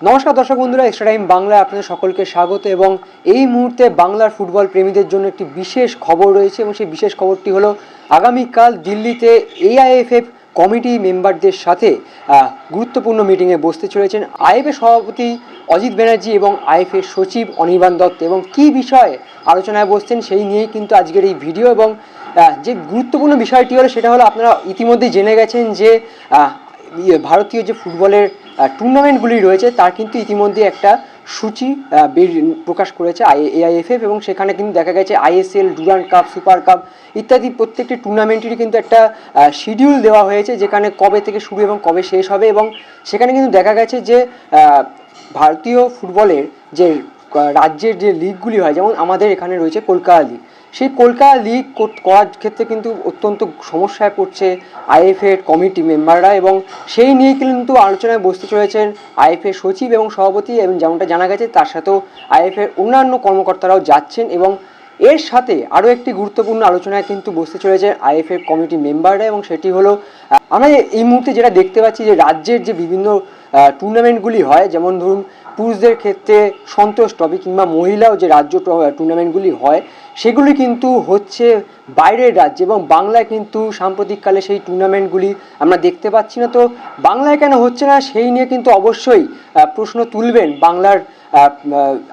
নমস্কার দর্শক বন্ধুরা এক্সট্রা টাইম বাংলায় আপনাদের সকলকে স্বাগত এবং এই মুহূর্তে বাংলার ফুটবল প্রেমীদের জন্য একটি বিশেষ খবর রয়েছে এবং সেই বিশেষ খবরটি হলো আগামীকাল দিল্লিতে এআইএফএফ কমিটি মেম্বারদের সাথে গুরুত্বপূর্ণ মিটিংয়ে বসতে চলেছেন। আইএফএ সভাপতি অজিত ব্যানার্জি এবং আইএফএ সচিব অনির্বাণ দত্ত এবং কী বিষয়ে আলোচনায় বসছেন সেই নিয়েই কিন্তু আজকের এই ভিডিও এবং যে গুরুত্বপূর্ণ বিষয়টি হলো সেটা হলো আপনারা ইতিমধ্যেই জেনে গেছেন যে ইয়ে, ভারতীয় যে ফুটবলের টুর্নামেন্টগুলি রয়েছে, তার কিন্তু ইতিমধ্যে একটা সূচি বের- প্রকাশ করেছে আই এআইএফএফ এবং সেখানে কিন্তু দেখা গেছে ISL Durand cup, super cup ইত্যাদি প্রত্যেকটি টুর্নামেন্টেরই কিন্তু একটা শিডিউল দেওয়া হয়েছে যেখানে কবে থেকে শুরু এবং কবে শেষ হবে এবং সেখানে কিন্তু দেখা গেছে যে ভারতীয় ফুটবলের যে রাজ্যের যে লিগগুলি হয়, যেমন আমাদের এখানে রয়েছে কলকাতা লিগ। সেই কলকাতা লিগ কর- করার ক্ষেত্রে কিন্তু অত্যন্ত সমস্যায় পড়ছে আইএফএর কমিটি মেম্বাররা এবং সেই নিয়ে কিন্তু আলোচনায় বসতে চলেছেন আইএফএ সচিব এবং সভাপতি এবং যেমনটা জানা গেছে, তার সাথেও আইএফএর অন্যান্য কর্মকর্তারাও যাচ্ছেন এবং এর সাথে আরও একটি গুরুত্বপূর্ণ আলোচনায় কিন্তু বসতে চলেছে আইএফএর কমিটি মেম্বাররা এবং সেটি হলো আমরা এই মুহূর্তে যেটা দেখতে পাচ্ছি যে রাজ্যের যে বিভিন্ন টুর্নামেন্টগুলি হয়, যেমন ধরুন পুরুষদের ক্ষেত্রে সন্তোষ ট্রফি কিংবা মহিলাও যে রাজ্য টুর্নামেন্টগুলি হয়, সেগুলি কিন্তু হচ্ছে বাইরের রাজ্যে এবং বাংলায় কিন্তু সাম্প্রতিককালে সেই টুর্নামেন্টগুলি আমরা দেখতে পাচ্ছি না। তো বাংলায় কেন হচ্ছে না সেই নিয়ে কিন্তু অবশ্যই প্রশ্ন তুলবেন বাংলার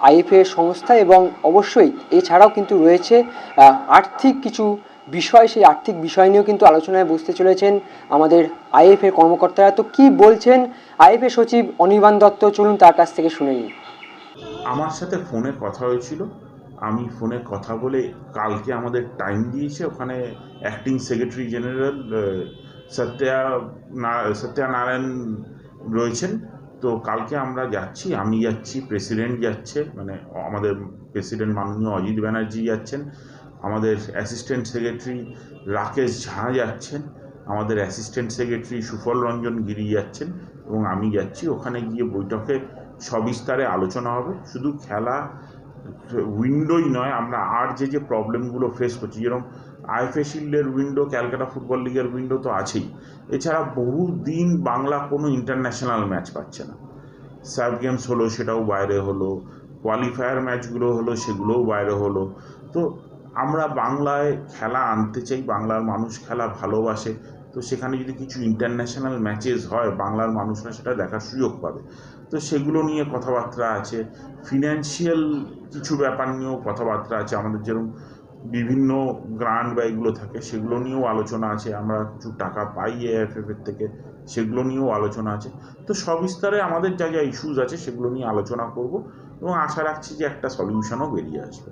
আইএফএ সংস্থা এবং অবশ্যই এছাড়াও কিন্তু রয়েছে আর্থিক কিছু বিষয়, সেই আর্থিক বিষয় নিয়েও কিন্তু আলোচনায় বসতে চলেছেন আমাদের আইএফএ কর্মকর্তারা। তো কি বলছেন? আইএফএ সচিব অনির্বাণ দত্ত, চলুন তার কাছ থেকে শুনে নিই। আমার সাথে ফোনে কথা হয়েছিল। আমি ফোনে কথা বলে কালকে আমাদের টাইম দিয়েছে। ওখানে acting secretary general Satya Satyanarayan রয়েছেন। তো কালকে আমরা যাচ্ছি, আমি যাচ্ছি, প্রেসিডেন্ট যাচ্ছে মানে আমাদের প্রেসিডেন্ট মাননীয় অজিত ব্যানার্জি যাচ্ছেন। আমাদের অ্যাসিস্ট্যান্ট সেক্রেটারি রাকেশ ঝা যাচ্ছেন, আমাদের অ্যাসিস্ট্যান্ট সেক্রেটারি সুফল রঞ্জন গিরি যাচ্ছেন এবং আমি যাচ্ছি। ওখানে গিয়ে বৈঠকে সবিস্তারে আলোচনা হবে। শুধু খেলা উইন্ডোই নয়, আমরা আর যে যে প্রবলেমগুলো ফেস করছি, যেরকম আইএফএ শিল্ডের উইন্ডো ক্যালকাটা ফুটবল লিগের উইন্ডো তো আছেই। এছাড়া বহু দিন বাংলা কোনো ইন্টারন্যাশনাল ম্যাচ পাচ্ছে না। সাব গেমস হলো, সেটাও বাইরে হলো। কোয়ালিফায়ার ম্যাচগুলো হলো, সেগুলোও বাইরে হলো। তো আমরা বাংলায় খেলা আনতে চাই, বাংলার মানুষ খেলা ভালোবাসে, তো সেখানে যদি কিছু ইন্টারন্যাশনাল ম্যাচেস হয়, বাংলার মানুষরা সেটা দেখার সুযোগ পাবে। তো সেগুলো নিয়ে কথাবার্তা আছে ফিনান্সিয়াল কিছু ব্যাপার নিয়েও কথাবার্তা আছে, আমাদের যেরকম বিভিন্ন গ্রান্ট বা এগুলো থাকে, সেগুলো নিয়েও আলোচনা আছে, আমরা কিছু টাকা পাই এএফএফ এর থেকে, সেগুলো নিয়েও আলোচনা আছে। তো সবিস্তারে আমাদের যা যা ইস্যুজ আছে, সেগুলো নিয়ে আলোচনা করব এবং আশা রাখছি যে একটা সলিউশনও বেরিয়ে আসবে।